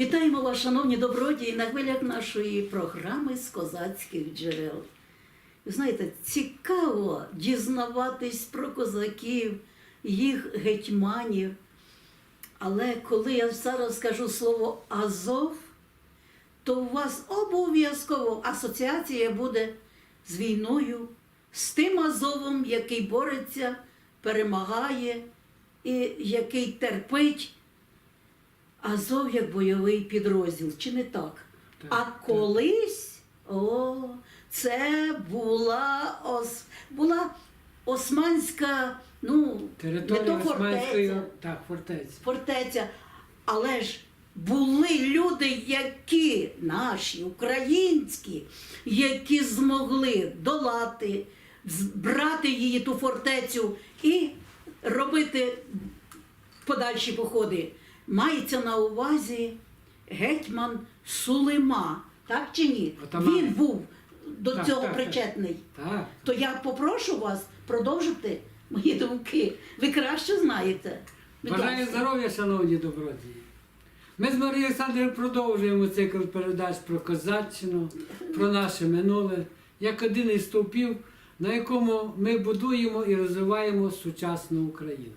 Вітаємо вас, шановні добродії, на хвилях нашої програми з козацьких джерел. Ви знаєте, цікаво дізнаватись про козаків, їх гетьманів. Але коли я зараз скажу слово Азов, то у вас обов'язково асоціація буде з війною, з тим Азовом, який бореться, перемагає і який терпить Азов як бойовий підрозділ, чи не так? Так, а так. колись, о, це була, ос, була османська, ну, не Територія то Османської фортеця, так, фортеці. фортеця, але ж були люди, які наші, українські, які змогли долати, брати її ту фортецю і робити подальші походи. Мається на увазі гетьман Сулима, так чи ні? Отаман. Він був до Так, цього так, причетний. Так. То я попрошу вас продовжити мої думки. Ви краще знаєте. Бажаю здоров'я, шановні добродії. Ми з Марією Олександрівною продовжуємо цикл передач про козаччину, про наше минуле, як один із стовпів, на якому ми будуємо і розвиваємо сучасну Україну.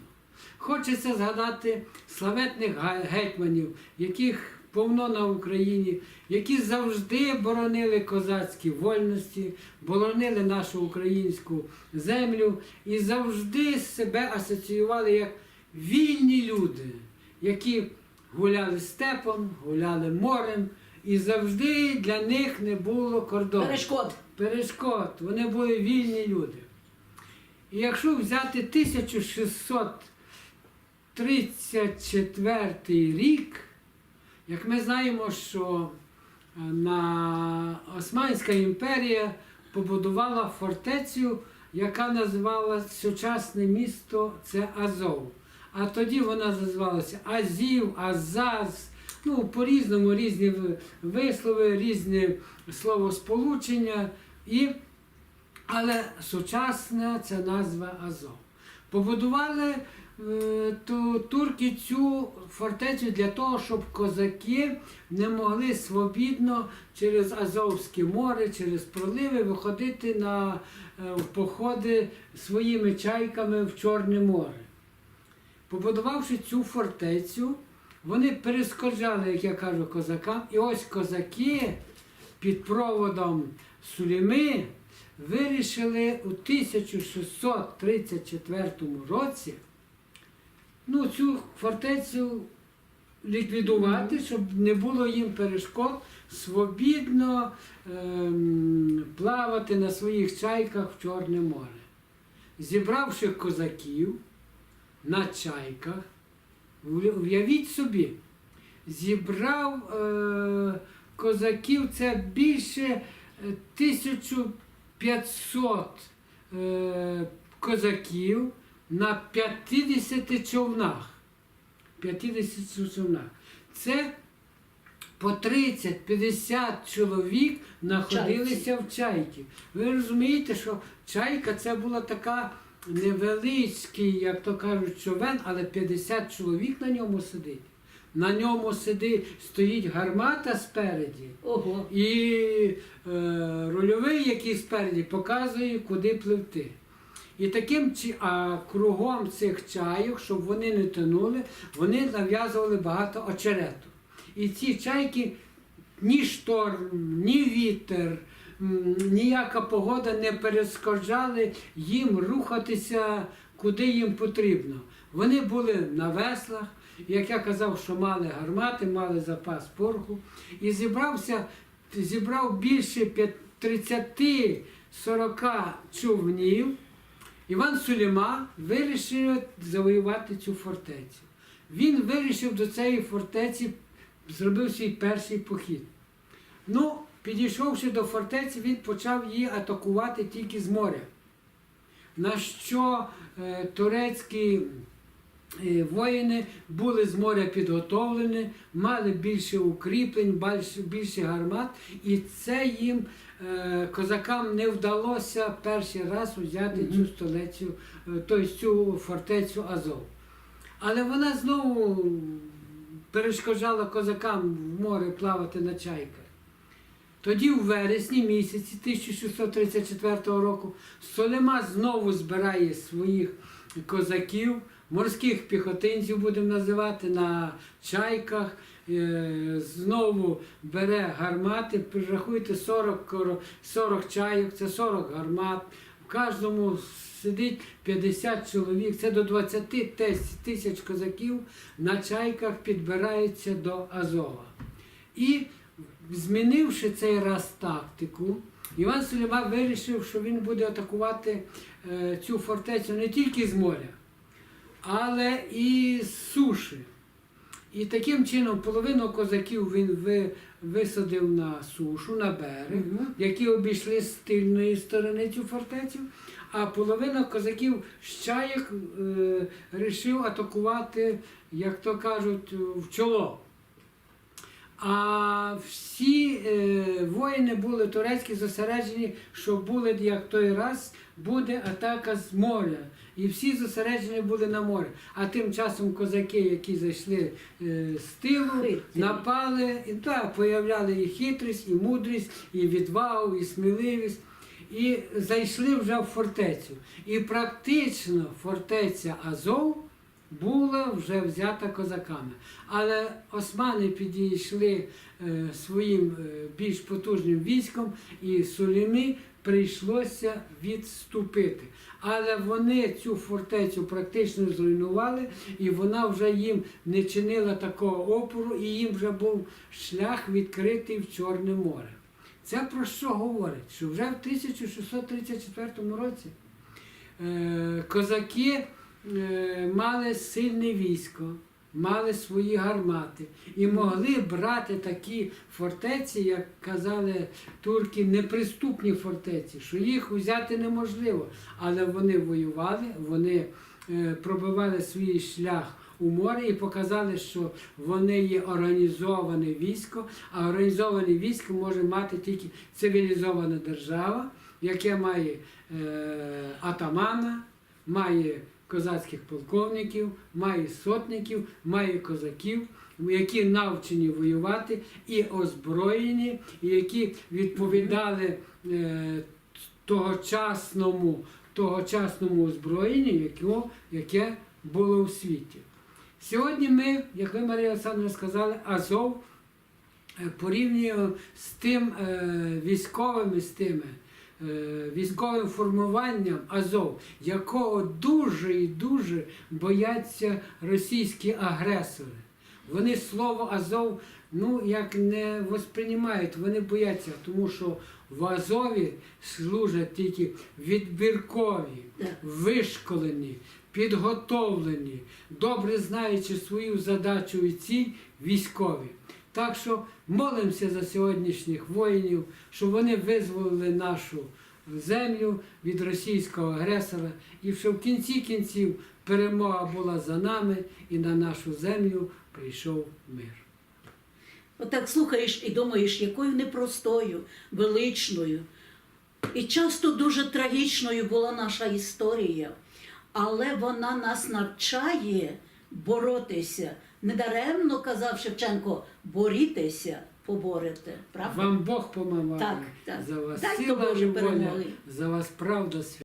Хочеться згадати славетних гетьманів, яких повно на Україні, які завжди боронили козацькі вольності, боронили нашу українську землю і завжди себе асоціювали як вільні люди, які гуляли степом, гуляли морем, і завжди для них не було кордону. Перешкод. Перешкод. Вони були вільні люди. І якщо взяти 1634 рік, як ми знаємо, що е, на Османська імперія побудувала фортецю, яка називалася сучасне місто це Азов. А тоді вона називалася Азів, Азаз. Ну, по-різному різні вислови, різні словосполучення. І але сучасна ця назва Азов. Побудували е, ту, турки цю фортецю для того, щоб козаки не могли свобідно через Азовське море, через проливи виходити на е, в походи своїми чайками в Чорне море. Побудувавши цю фортецю, вони перескоджали, як я кажу, козакам, і ось козаки під проводом Суліми вирішили у 1634 році ну, цю фортецю ліквідувати, щоб не було їм перешкод свобідно ем, плавати на своїх чайках в Чорне море. Зібравши козаків на чайках, уявіть собі, зібрав е, козаків це більше е, 1500 е, козаків на 50 човнах. 50 човнах. Це по 30-50 чоловік знаходилися в чайці. Ви розумієте, що чайка це була така невеличкий, як то кажуть, човен, але 50 чоловік на ньому сидить. На ньому сидить, стоїть гармата спереді. Ого. І е, рульовий, який спереді, показує, куди пливти. І таким а кругом цих чайок, щоб вони не тонули, вони нав'язували багато очерету. І ці чайки ні шторм, ні вітер, ніяка погода не перешкоджали їм рухатися куди їм потрібно. Вони були на веслах, як я казав, що мали гармати, мали запас пороху. І зібрався, зібрав більше п'ят- 30-40 човнів. Іван Суліма вирішив завоювати цю фортецю. Він вирішив до цієї фортеці, зробив свій перший похід. Ну, підійшовши до фортеці, він почав її атакувати тільки з моря. На що е, турецькі е, воїни були з моря підготовлені, мали більше укріплень, більше, гармат, і це їм е, козакам не вдалося перший раз взяти цю столицю, е, тобто цю фортецю Азов. Але вона знову перешкоджала козакам в море плавати на чайках. Тоді, у вересні місяці 1634 року, Солема знову збирає своїх козаків, морських піхотинців будемо називати, на чайках. е, Знову бере гармати, рахуйте 40, 40 чайок, це 40 гармат. В кожному сидить 50 чоловік, це до 20 тисяч козаків на чайках підбираються до Азова. І змінивши цей раз тактику, Іван Сулейма вирішив, що він буде атакувати е, цю фортецю не тільки з моря, але і з суші. І таким чином половину козаків він ви, висадив на сушу, на берег, які обійшли з тильної сторони цю фортецю, а половина козаків з чаєк е, рішив атакувати, як то кажуть, в чоло. А всі е, воїни були турецькі зосереджені, що буде, як той раз, буде атака з моря. І всі зосереджені були на морі. А тим часом козаки, які зайшли е, з тилу, Хитрі. напали, і так, появляли і хитрість, і мудрість, і відвагу, і сміливість. І зайшли вже в фортецю. І практично фортеця Азов була вже взята козаками. Але османи підійшли е, своїм е, більш потужним військом, і Сулімі прийшлося відступити. Але вони цю фортецю практично зруйнували, і вона вже їм не чинила такого опору, і їм вже був шлях відкритий в Чорне море. Це про що говорить? Що вже в 1634 році е, козаки мали сильне військо, мали свої гармати і могли брати такі фортеці, як казали турки, неприступні фортеці, що їх взяти неможливо. Але вони воювали, вони е, пробивали свій шлях. У морі і показали, що вони є організоване військо, а організоване військо може мати тільки цивілізована держава, яке має е, атамана, має козацьких полковників, має сотників, має козаків, які навчені воювати і озброєні, які відповідали е, тогочасному, тогочасному озброєнню, яке, яке було у світі. Сьогодні ми, як ви, Марія Олександровна, сказали, Азов е, порівнюємо з тим е, військовими, з тими військовим формуванням Азов, якого дуже і дуже бояться російські агресори. Вони слово Азов ну, як не восприймають, вони бояться, тому що в Азові служать тільки відбіркові, вишколені, підготовлені, добре знаючи свою задачу і ціль військові. Так що молимося за сьогоднішніх воїнів, щоб вони визволили нашу землю від російського агресора, і щоб в кінці кінців перемога була за нами, і на нашу землю прийшов мир. Отак слухаєш і думаєш, якою непростою, величною. І часто дуже трагічною була наша історія, але вона нас навчає боротися. Недаремно казав Шевченко, борітеся, поборете. Правда? Вам Бог помиває. Так, так. За вас Дай сила Боже і воля, перемоги. за вас правда свята.